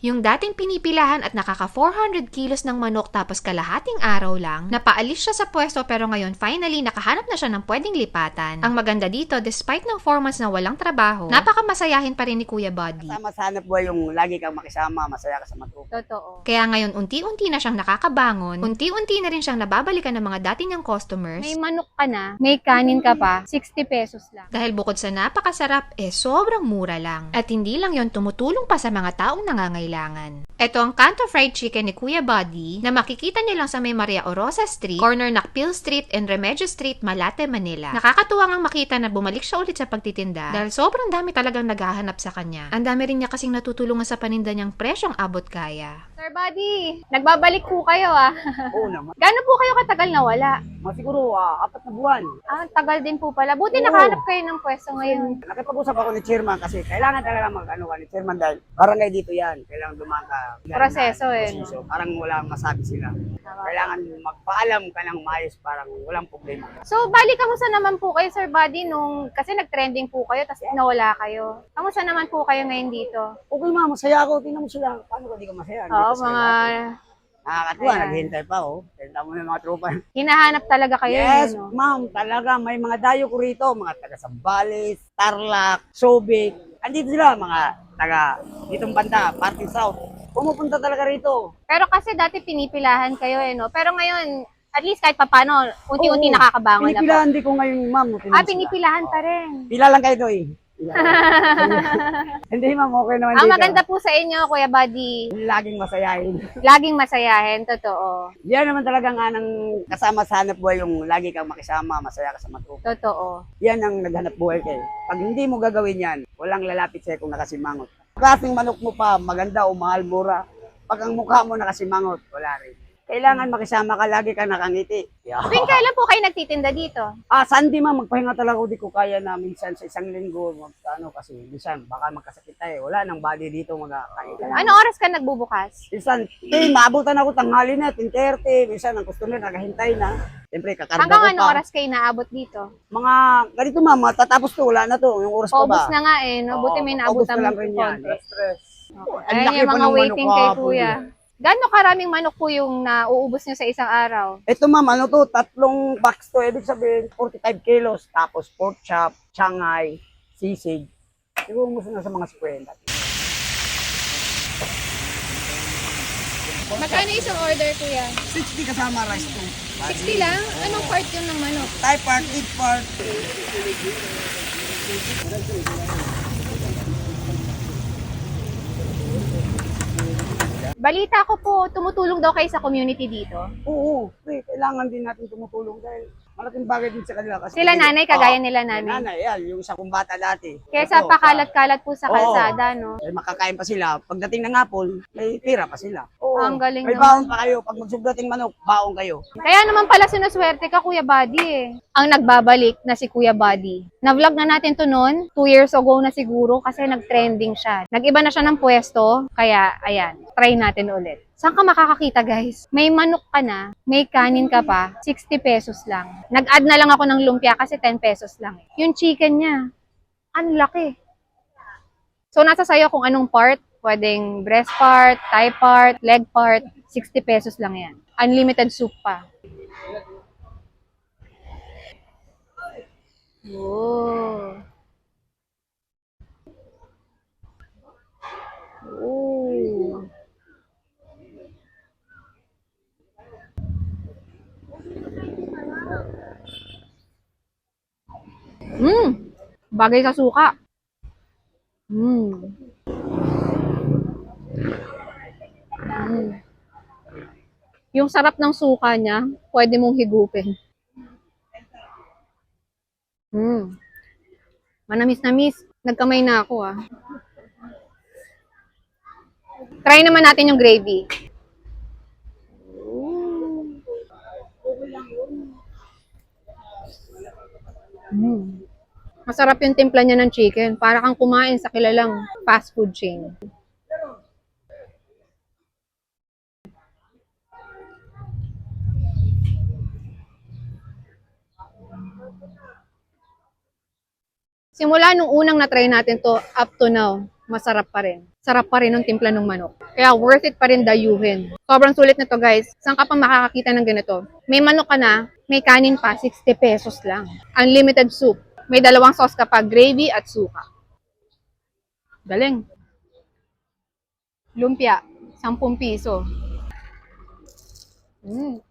Yung dating pinipilahan at nakaka 400 kilos ng manok tapos kalahating araw lang, napaalis siya sa pwesto pero ngayon finally nakahanap na siya ng pwedeng lipatan. Ang maganda dito, despite ng 4 months na walang trabaho, napakamasayahin pa rin ni Kuya Buddy. Kasama sa hanap buhay yung lagi kang makisama, masaya ka sa matrupa. Totoo. Kaya ngayon unti-unti na siyang nakakabangon, unti-unti na rin siyang nababalikan ng mga dati niyang customers. May manok ka na, may kanin ka pa, 60 pesos lang. Dahil bukod sa napakasarap, eh sobrang mura lang. At hindi lang yon tumutulong pa sa mga taong nangangailangan. Ito ang Kanto Fried Chicken ni Kuya Buddy na makikita niyo lang sa may Maria Orosa Street, corner Nakpil Street and Remedios Street, Malate, Manila. Nakakatuwa ngang makita na bumalik siya ulit sa pagtitinda dahil sobrang dami talagang naghahanap sa kanya. Ang dami rin niya kasing natutulungan sa paninda niyang presyong abot kaya. Sir Buddy, nagbabalik po kayo ah. Oo naman. Gano'n po kayo katagal nawala? Mga siguro, ah, apat na buwan. Ah, tagal din po pala. Buti Oo. nakahanap kayo ng pwesto ngayon. Nakipag-usap ako ni chairman kasi kailangan talaga mag-ano ka ni chairman dahil barangay dito yan. Kailangan dumaan ka. Proseso eh, no? Proseso. Parang walang masabi sila. Kailangan magpaalam ka ng maayos parang walang problema. So, bali, kamusta naman po kayo, Sir Buddy, nung, kasi nag-trending po kayo, tapos nawala kayo. Kamusta naman po kayo ngayon dito? Okay ma, masaya ako. Tingnan mo sila. Paano ka di ka masaya? Oo, Dito sa mga kailangan. Nakakatuwa, Ayan. naghihintay pa oh. Tingnan mo yung mga tropa. hinahanap talaga kayo. Yes, no? ma'am, talaga may mga dayo ko rito, mga taga Sambales, Tarlac, Subic. Andito sila mga taga ditong banda, Party South. Pumupunta talaga rito. Pero kasi dati pinipilahan kayo eh, no? Pero ngayon, at least kahit papano, unti-unti Oo. nakakabangon na po. Pinipilahan din ko ngayon, ma'am. Ah, pinipilahan pa rin. Pila lang kayo doy. Hindi, ma'am, okay naman Ang dito. maganda po sa inyo, Kuya Buddy, Laging masayahin. laging masayahin, totoo. Yan naman talaga nga ng kasama sa hanap buhay yung lagi kang makisama, masaya ka sa matrupa. Totoo. Yan ang naghanap buhay kayo. Pag hindi mo gagawin yan, walang lalapit sa'yo kung nakasimangot. Klaseng manok mo pa, maganda o mahal, mura. Pag ang mukha mo nakasimangot, wala rin. Kailangan makisama ka, lagi kang nakangiti. Yeah. Tuwing kailan po kayo nagtitinda dito? Ah, Sunday ma, magpahinga talaga di ko kaya na minsan sa isang linggo, mag, ano, kasi minsan baka magkasakit tayo. Wala nang body dito magkakain. Anong oras ka nagbubukas? Minsan, eh, maabutan ako tanghali na, 10.30. Minsan, ang customer, nakahintay na. Siyempre, kakarga Hanggang ko anong pa. oras kayo naabot dito? Mga, ganito ma, matatapos to, wala na to. Yung oras pa ba? Paubos na nga eh, no? Buti may Oo, paubos naabutan na lang mo rin po yan. Alas tres. Ang laki yung pa mga ng waiting manok kay kahapon Kuya. eh. Gano'ng karaming manok po yung nauubos nyo sa isang araw? Ito ma'am, ano to, tatlong box to, ibig sabihin 45 kilos, tapos pork chop, shanghai, sisig. Siguro gusto na sa mga 50. Magkano isang order, Kuya? 60 kasama rice to. 60 lang? Anong part yun ng manok? Thai part, eat part. Balita ko po, tumutulong daw kayo sa community dito. Oo, pre, kailangan din natin tumutulong dahil malaking bagay din sa kanila. Kasi Sila nanay, kagaya Oo, nila nanay. Nanay, yan, yung isa kong bata dati. Kesa Ito, pakalat-kalat po sa Oo. kalsada, no? Eh, makakain pa sila. Pagdating ng hapon, may pira pa sila. Oo. Ang galing May naman. baon pa kayo. Pag magsugdating manok, baon kayo. Kaya naman pala sinuswerte ka, Kuya Buddy eh. Ang nagbabalik na si Kuya Buddy. Na-vlog na natin to noon, two years ago na siguro kasi nag-trending siya. Nag-iba na siya ng pwesto, kaya ayan, try natin ulit. Saan ka makakakita guys? May manok ka na, may kanin ka pa, 60 pesos lang. Nag-add na lang ako ng lumpia kasi 10 pesos lang. Yung chicken niya, ang laki. So nasa sayo kung anong part, pwedeng breast part, thigh part, leg part, 60 pesos lang yan. Unlimited soup pa. Oh. Oh. Mm. Bagay sa suka. Mm. Mm. Yung sarap ng suka niya, pwede mong higupin. Mm. Manamis na miss. Nagkamay na ako ah. Try naman natin yung gravy. Mm. Masarap yung timpla niya ng chicken. Para kang kumain sa kilalang fast food chain. Simula nung unang na-try natin to up to now, masarap pa rin. Sarap pa rin ng timpla ng manok. Kaya worth it pa rin dayuhin. Sobrang sulit na to guys. Saan ka pa makakakita ng ganito? May manok ka na, may kanin pa, 60 pesos lang. Unlimited soup. May dalawang sauce kapag gravy at suka. Galing. Lumpia, 10 piso. Mm.